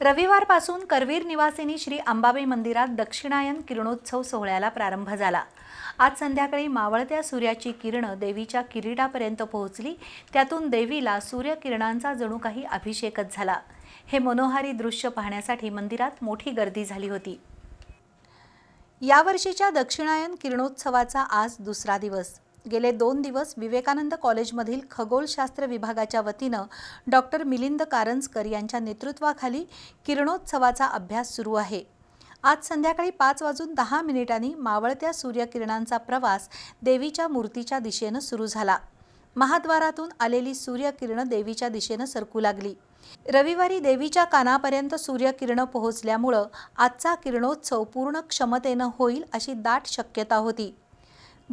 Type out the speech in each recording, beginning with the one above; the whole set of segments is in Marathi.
रविवारपासून करवीर निवासिनी श्री अंबाबाई मंदिरात दक्षिणायन किरणोत्सव सोहळ्याला प्रारंभ झाला. आज संध्याकाळी मावळत्या सूर्याची किरणं देवीच्या किरीटापर्यंत पोहोचली. त्यातून देवीला सूर्यकिरणांचा जणू काही अभिषेकच झाला. हे मनोहारी दृश्य पाहण्यासाठी मंदिरात मोठी गर्दी झाली होती. यावर्षीच्या दक्षिणायन किरणोत्सवाचा आज दुसरा दिवस. गेले दोन दिवस विवेकानंद कॉलेजमधील खगोलशास्त्र विभागाच्या वतीनं डॉक्टर मिलिंद कारंजकर यांच्या नेतृत्वाखाली किरणोत्सवाचा अभ्यास सुरू आहे. आज संध्याकाळी पाच वाजून दहा मिनिटांनी मावळत्या सूर्यकिरणांचा प्रवास देवीच्या मूर्तीच्या दिशेनं सुरू झाला. महाद्वारातून आलेली सूर्यकिरणं देवीच्या दिशेनं सरकू लागली. रविवारी देवीच्या कानापर्यंत सूर्यकिरणं पोहोचल्यामुळं आजचा किरणोत्सव पूर्ण क्षमतेनं होईल अशी दाट शक्यता होती.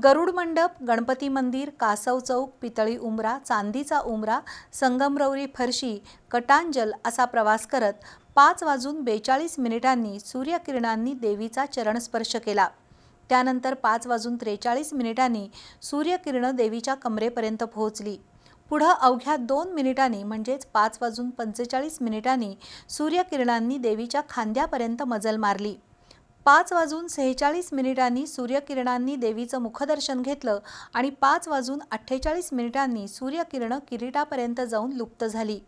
गरुड मंडप गणपती मंदिर कासव चौक पितळी उमरा चांदीचा उमरा संगमरवरी फरशी कटांजल असा प्रवास करत पाच वाजून बेचाळीस मिनिटांनी सूर्यकिरणांनी देवीचा चरणस्पर्श केला. त्यानंतर पाच वाजून त्रेचाळीस मिनिटांनी सूर्यकिरणं देवीच्या कमरेपर्यंत पोहोचली. पुढं अवघ्या दोन मिनिटांनी म्हणजेच पाच वाजून पंचेचाळीस मिनिटांनी सूर्यकिरणांनी देवीच्या खांद्यापर्यंत मजल मारली. पाच वाजून सेहेचाळीस मिनिटांनी सूर्यकिरणांनी देवीचं मुखदर्शन घेतलं आणि पाच वाजून अठ्ठेचाळीस मिनिटांनी सूर्यकिरणं किरीटापर्यंत जाऊन लुप्त झाली.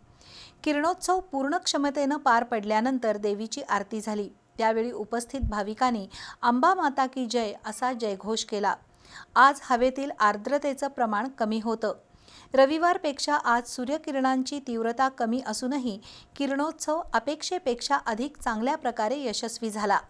किरणोत्सव पूर्ण क्षमतेनं पार पडल्यानंतर देवीची आरती झाली. त्यावेळी उपस्थित भाविकांनी अंबा माता की जय असा जयघोष केला. आज हवेतील आर्द्रतेचं प्रमाण कमी होतं. रविवारपेक्षा आज सूर्यकिरणांची तीव्रता कमी असूनही किरणोत्सव अपेक्षेपेक्षा अधिक चांगल्या प्रकारे यशस्वी झाला.